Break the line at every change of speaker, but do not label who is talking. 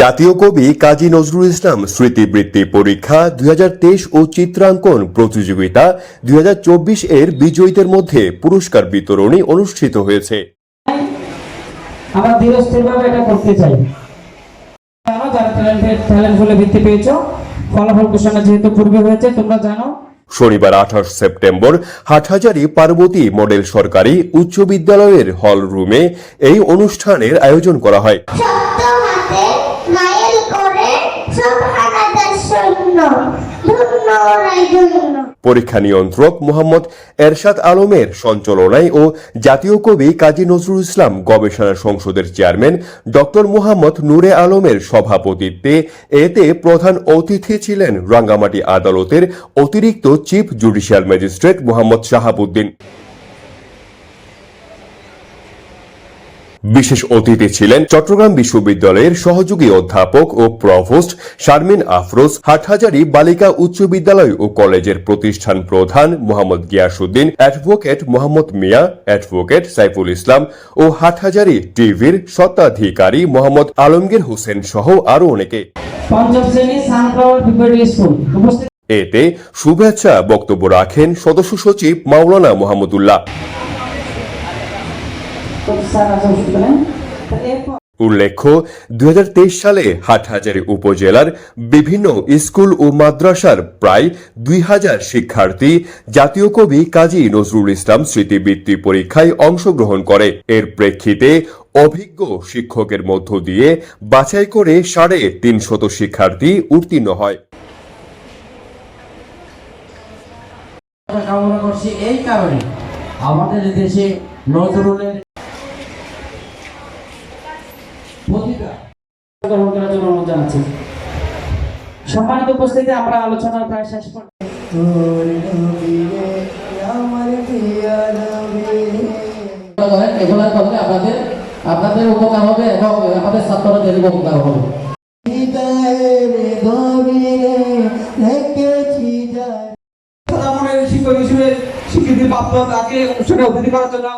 জাতীয় কবি কাজী নজরুল ইসলাম স্মৃতিবৃত্তি পরীক্ষা দুই ও চিত্রাঙ্কন প্রতিযোগিতা দুই এর বিজয়ীদের মধ্যে পুরস্কার বিতরণী অনুষ্ঠিত হয়েছে।
আমরা ধীরস্থিরভাবে এটা করতে চাই। জানো যারা ট্যালেন্টেড ট্যালেন্ট বলে বৃত্তি পেয়েছ ফলাফল ঘোষণা যেহেতু পূর্বে হয়েছে তোমরা জানো।
শনিবার আঠাশ সেপ্টেম্বর হাটহাজারি পার্বতী মডেল সরকারি উচ্চ বিদ্যালয়ের হল রুমে এই অনুষ্ঠানের আয়োজন করা হয়। পরীক্ষা নিয়ন্ত্রক মোহাম্মদ এরশাদ আলমের সঞ্চালনায় ও জাতীয় কবি কাজী নজরুল ইসলাম গবেষণা সংসদের চেয়ারম্যান ডক্টর মোহাম্মদ নূরে আলমের সভাপতিত্বে এতে প্রধান অতিথি ছিলেন রাঙ্গামাটি আদালতের অতিরিক্ত chief judicial magistrate Mohammad Shahabuddin. বিশেষ অতিথি ছিলেন চট্টগ্রাম বিশ্ববিদ্যালয়ের সহযোগী অধ্যাপক ও প্রভোস্ট শারমিন আফরোজ হাটহাজারী বালিকা উচ্চ বিদ্যালয় ও কলেজের প্রতিষ্ঠান প্রধান মোহাম্মদ গিয়াসুদ্দিন অ্যাডভোকেট মোহাম্মদ মিয়া অ্যাডভোকেট সাইফুল ইসলাম ও হাটহাজারী টিভির স্বত্বাধিকারী মোহাম্মদ আলমগীর হোসেন সহ আরও অনেকে।
পঞ্চম শ্রেণি সানফ্লাওয়ার প্রিপারেটরি স্কুল।
এতে শুভেচ্ছা বক্তব্য রাখেন সদস্য সচিব মাওলানা মোহাম্মদুল্লাহ। উল্লেখ্য দুই হাজার তেইশ সালে হাটহাজারী উপজেলার বিভিন্ন স্কুল ও মাদ্রাসার প্রায় দুই হাজার শিক্ষার্থী জাতীয় কবি কাজী নজরুল ইসলাম স্মৃতিবৃত্তি পরীক্ষায় অংশগ্রহণ করে। এর প্রেক্ষিতে অভিজ্ঞ শিক্ষকের মধ্য দিয়ে বাছাই করে সাড়ে তিনশত শিক্ষার্থী উত্তীর্ণ হয়।
আমাদের দেশে নজরুলের
গ্রহণ করার জন্য অনুরোধ জানাচ্ছি সম্মানিত উপস্থিতি আমরা আলোচনার প্রায় শেষ পর্যায়ে
করেন এগুলা করলে আপনাদের আপনাদের উপকার হবে এবং আমাদের ছাত্রদের উপকার হবে।
শিক্ষক হিসেবে স্বীকৃতি প্রাপ্ত তাকে অনুষ্ঠানে অতিথি করার জন্য